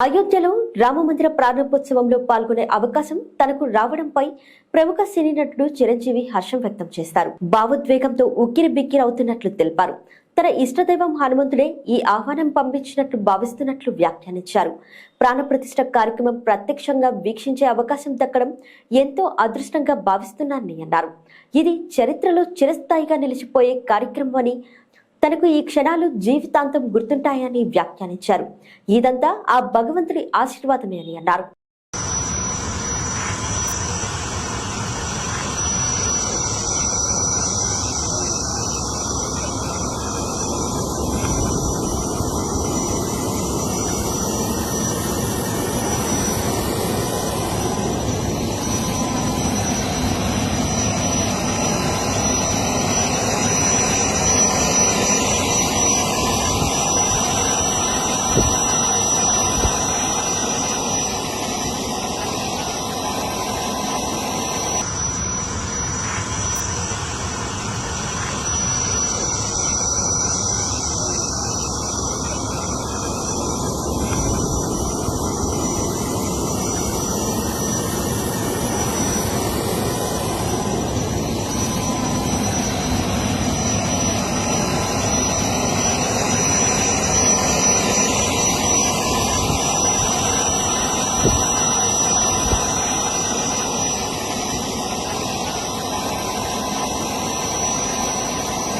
అయోధ్యలో రామమందిర ప్రారంభోత్సవంలో పాల్గొనే అవకాశం తనకు రావడంపై ప్రముఖ సినీ నటుడు చిరంజీవి హర్షం వ్యక్తం చేస్తారు. భావోద్వేగంతో ఉక్కిరి బిక్కిరి అవుతున్నట్లు తెలిపారు. తన ఇష్టదైవం హనుమంతుడే ఈ ఆహ్వానం పంపించినట్లు భావిస్తున్నట్లు వ్యాఖ్యానించారు. ప్రాణప్రతిష్ఠ కార్యక్రమం ప్రత్యక్షంగా వీక్షించే అవకాశం దక్కడం ఎంతో అదృష్టంగా భావిస్తున్నానని అన్నారు. ఇది చరిత్రలో చిరస్థాయిగా నిలిచిపోయే కార్యక్రమం అని తనకు ఈ క్షణాలు జీవితాంతం గుర్తుంటాయని వ్యాఖ్యానించారు. ఇదంతా ఆ భగవంతుడి ఆశీర్వాదమే అని అన్నారు.